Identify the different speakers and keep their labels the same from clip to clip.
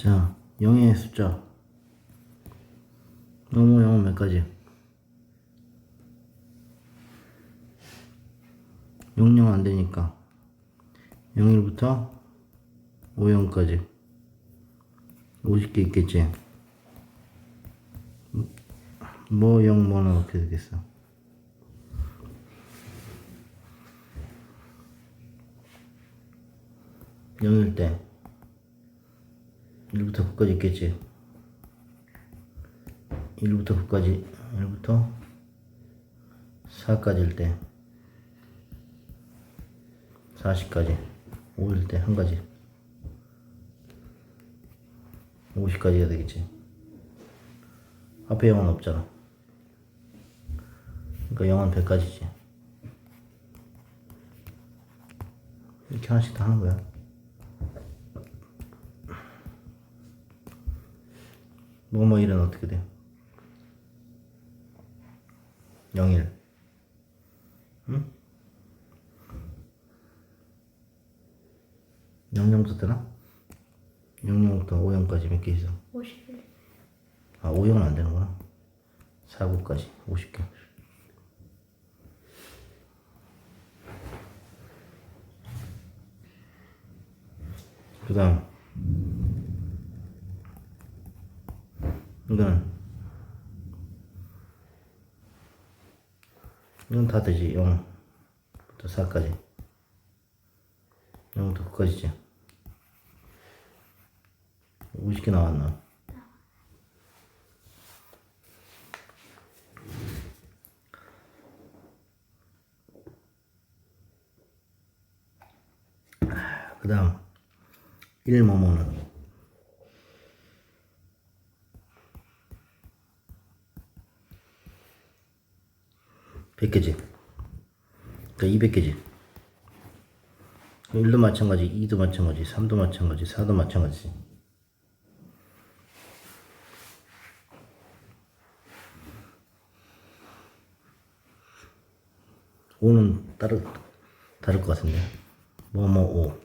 Speaker 1: 자, 0의 숫자. 너무 0은 몇 가지? 00 안 되니까 01부터 50까지 50개 있겠지? 뭐 0, 뭐는 어떻게 되겠어? 영일 때 1부터 9까지 있겠지? 1부터 9까지 1부터 4까지일 때 40까지 5일 때 한 가지. 50까지가 되겠지. 앞에 0은 없잖아. 그러니까 0은 100까지지. 이렇게 하나씩 다 하는 거야 뭐뭐 일은 어떻게 돼? 0일 응? 00부터 되나? 00부터 5형까지 몇 개 있어?
Speaker 2: 50일.
Speaker 1: 아 5형은 안 되는구나 4구까지 50개 그 다음 이거는 이건 다 되지 0부터 4까지. 0부터 9까지지? 50개 나왔나? 그 다음 1모모는 100개지. 그러니까 200개지. 1도 마찬가지 2도 마찬가지 3도 마찬가지 4도 마찬가지. 오는 다르, 다를 것 같은데. 뭐뭐 오.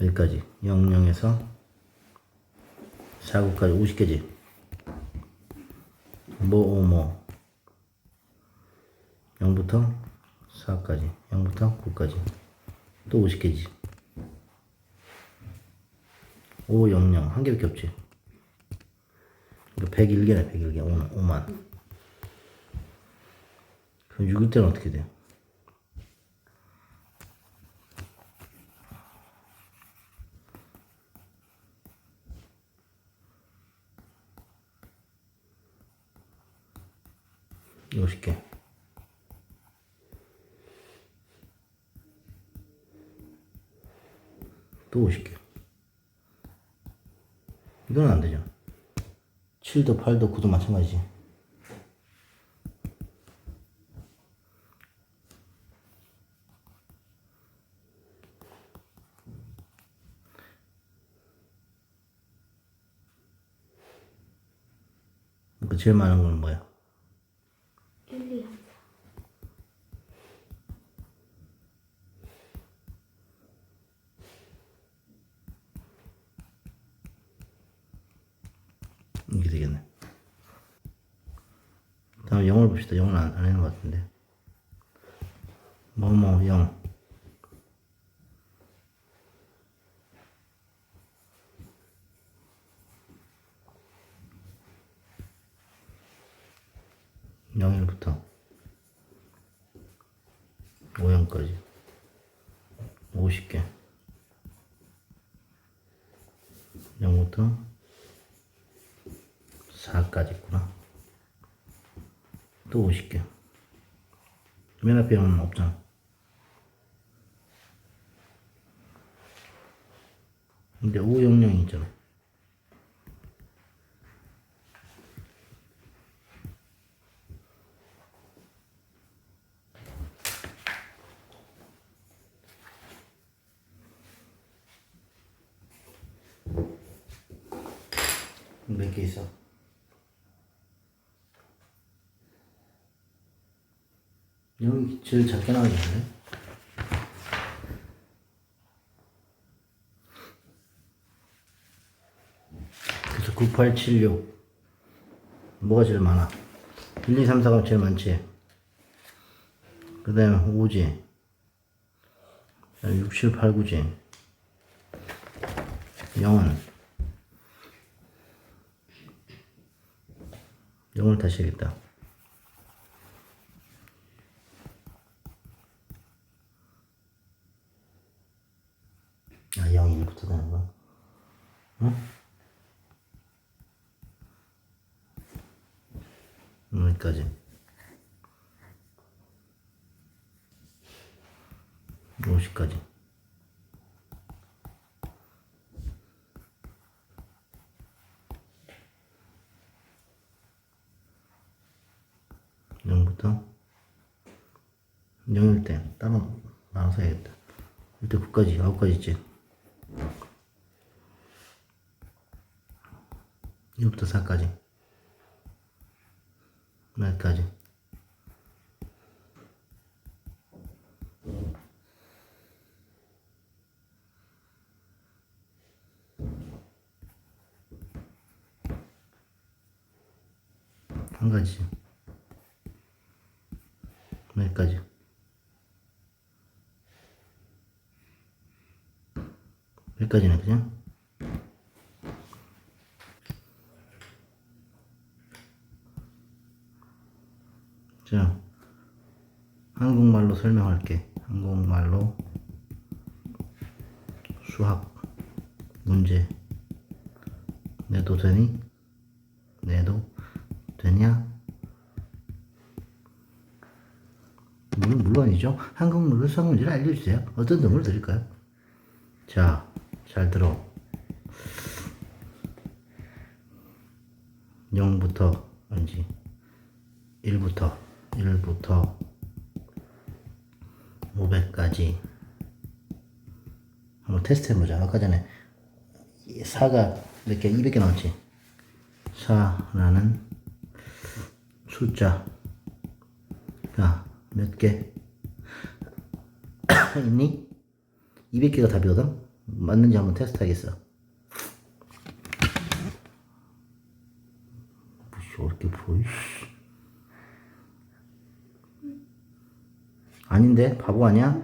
Speaker 1: 여기까지. 00에서 4구까지 50개지. 뭐 오 뭐. 0부터 4까지 0부터 9까지. 또 50개지. 5, 0, 0 한 개밖에 없지. 이거 101개네 101개. 5, 5만. 그럼 6일 때는 어떻게 돼? 개또 50개. 이건 안 되죠. 7도, 8도, 9도 마찬가지지. 그 제일 많은 건 뭐야?
Speaker 2: 1, 2, 3,
Speaker 1: 이게 되겠네. 다음 0을 봅시다. 0은 안, 안 해는 것 같은데. 뭐뭐 0. 영일부터 5형까지 50개 0부터 4까지 있구나. 또 50개. 맨 앞에 0은 없잖아. 근데 500이 있잖아. 여기 제일 작게 나오겠네. 그래서 9876. 뭐가 제일 많아? 1, 2, 3, 4가 제일 많지. 그 다음에 5지. 6, 7, 8, 9지. 0은. 0을 다시 해야겠다. 되는 거야? 여기까지. 오십까지. 영부터? 0일 때 따로 나눠서 해야겠다. 일때 9까지 9까지 있지 1부터 4까지 몇까지? 한 가지. 몇 가지네, 그죠? 자, 한국말로 설명할게. 한국말로 수학 문제 내도 되니? 내도 되냐? 물, 물론이죠. 한국말로 수학 문제를 알려주세요. 어떤 놈을 드릴까요? 자, 잘 들어. 0부터 아니지 1부터 1부터 500까지 한번 테스트 해보자. 아까 전에 4가 몇 개? 200개 나왔지? 4라는 숫자가 몇 개? 있니? 200개가 답이거든? 맞는지 한번 테스트 하겠어. 무시 어렵게 보이? 아닌데 바보 아니야?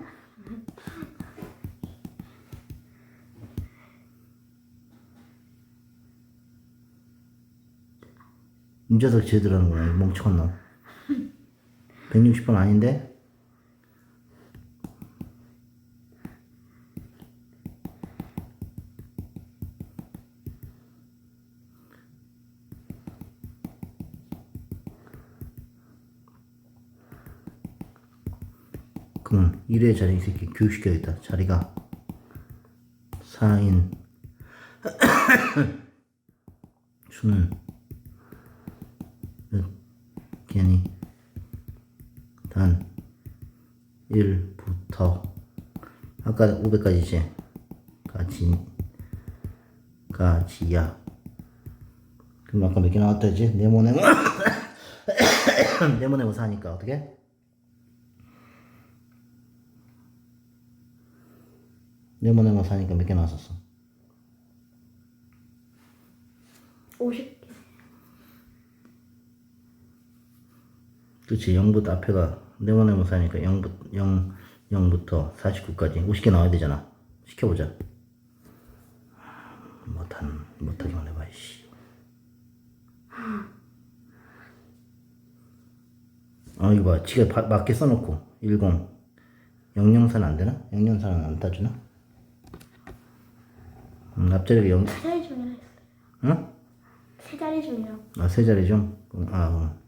Speaker 1: 인자석 제대로 하는 거야 이 멍청한 놈 160번 아닌데? 그러면 1회 자리 이 새끼 교육시켜야겠다. 자리가. 4인. 수는 몇 개니 단. 1부터. 아까 500까지지 가지 가지야. 그럼 아까 몇 개 나왔다 했지? 네모네모. 네모네모 사니까 어떻게? 네모네모 사니까 몇 개 나왔었어?
Speaker 2: 50개.
Speaker 1: 그치 0부터 앞에가 네모네모 사니까 0부터 0, 0부터 49까지 50개 나와야 되잖아 시켜보자 못한 못하기만 해봐 씨. 아 이거 봐 지가 바, 맞게 써놓고 10 영영산 안 되나? 영영산은 안 따주나? 음, 앞자리가
Speaker 2: 0세 자리 중이라 했어요.
Speaker 1: 응?
Speaker 2: 세 자리 중이라고.
Speaker 1: 아, 세 자리 좀? 음, 아, 어.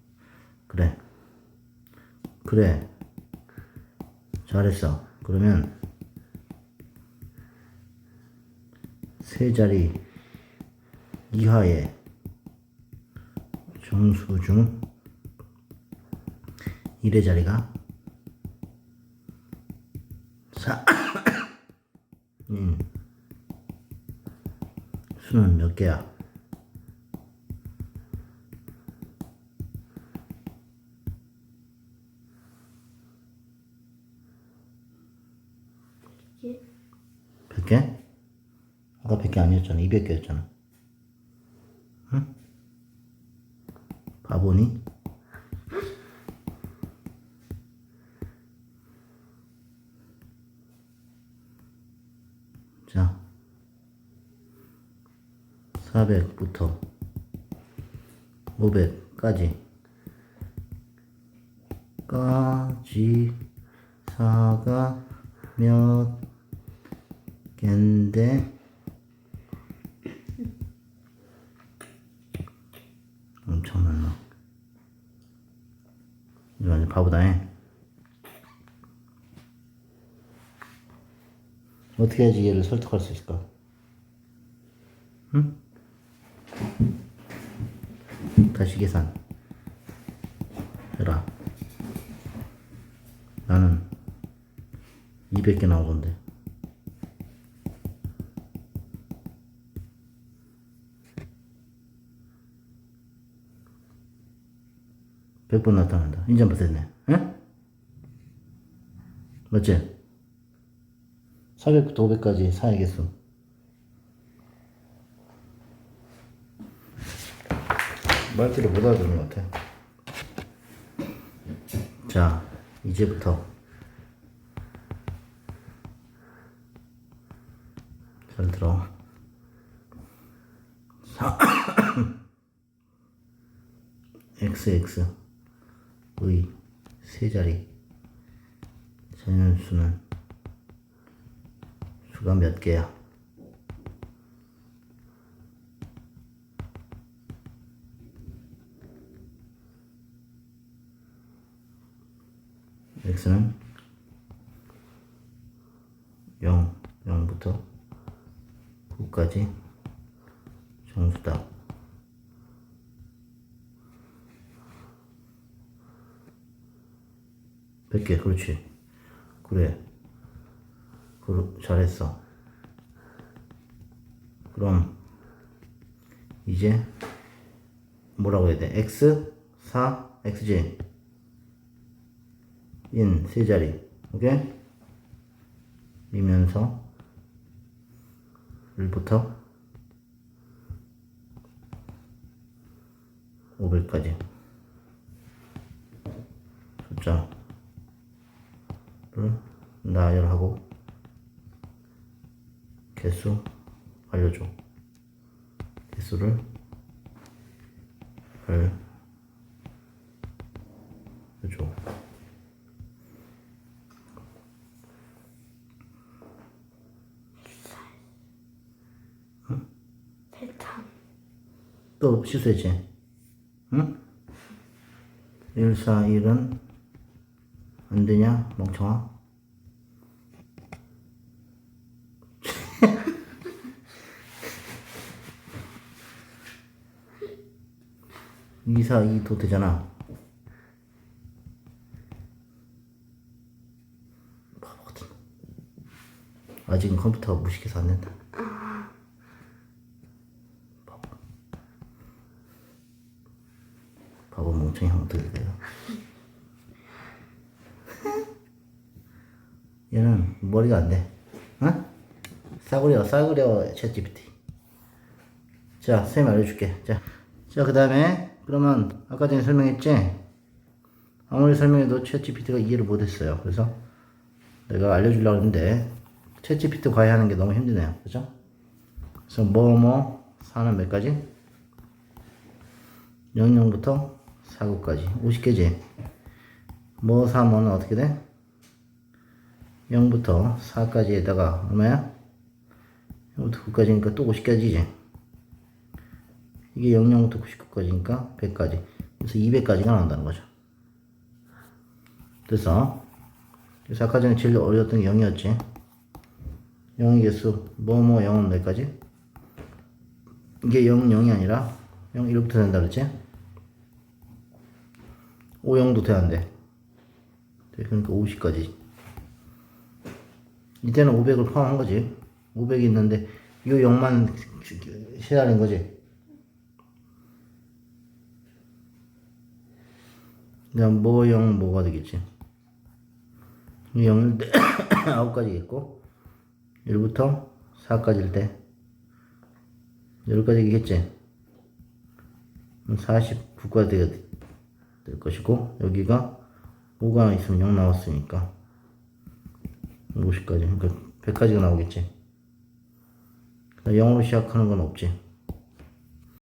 Speaker 1: 그래. 그래. 잘했어. 그러면, 세 자리 이하의 정수 중 1의 자리가 맞추면 몇 개야? 예. 개? 아까 100개 아니었잖아. 200개였잖아. 응? 바보니? 400부터 500까지 까지 사가 몇 갠데 엄청 많아 이거 완전 바보다 해 어떻게 해야지 얘를 설득할 수 있을까? 응? 다시 계산 해라 나는 200개 나온 건데 백번 나타난다. 인정부터 했네. 응? 맞지? 400부터 500까지 사의 개수. 말귀를 못 알아듣는 것 같아. 자, 이제부터 잘 들어. 사 XX 의 세 자리 자연수는 수가 몇 개야? X는 0, 0부터 9까지 정수다. 백 개, 그렇지. 그래. 그 잘했어. 그럼 이제 뭐라고 해야 돼? x 4 xj 인 세 자리. 오케이? 이면서 1부터 500까지 숫자를 나열하고 개수 알려줘. 개수를 알려줘. 또 실수했지? 응? 1, 4, 1은 안 되냐? 멍청아? 이사 이도 되잖아. 바보 같은. 아직은 컴퓨터가 무식해서 안 된다. 바보 멍청이 하면 어떻게 돼요? 얘는 머리가 안 돼. 어? 싸구려, 싸구려, 챗 GPT. 자, 쌤 알려줄게. 자, 자, 그 다음에, 그러면, 아까 전에 설명했지? 아무리 설명해도 챗 GPT가 이해를 못했어요. 그래서 내가 알려주려고 했는데, 챗 GPT 과외하는 게 너무 힘드네요. 그죠? 그래서 뭐, 뭐, 사는 몇 가지? 00부터 49까지 50개지 뭐 사면 어떻게 돼? 0부터 4까지에다가 얼마야? 0부터 9까지니까 또 50까지지 이게 00부터 99까지니까 100까지 그래서 200까지가 나온다는 거죠 그래서 그래서 아까 전에 제일 어려웠던 게 0이었지 0의 개수 뭐뭐 0은 몇 가지? 이게 0, 0이 아니라 0, 1부터 된다 그랬지? 5, 0도 돼야 안 돼. 그러니까 50까지. 이때는 500을 포함한 거지. 500이 있는데, 이 0만 세달인 거지. 그다음 뭐 0, 뭐가 되겠지. 이 0을 9가지겠고, 1부터 4까지일 때, 10가지겠지. 40, 9가 돼야 돼- 될 것이고 여기가 5가 있으면 0 나왔으니까 50까지 그러니까 100까지가 나오겠지. 0으로 시작하는 건 없지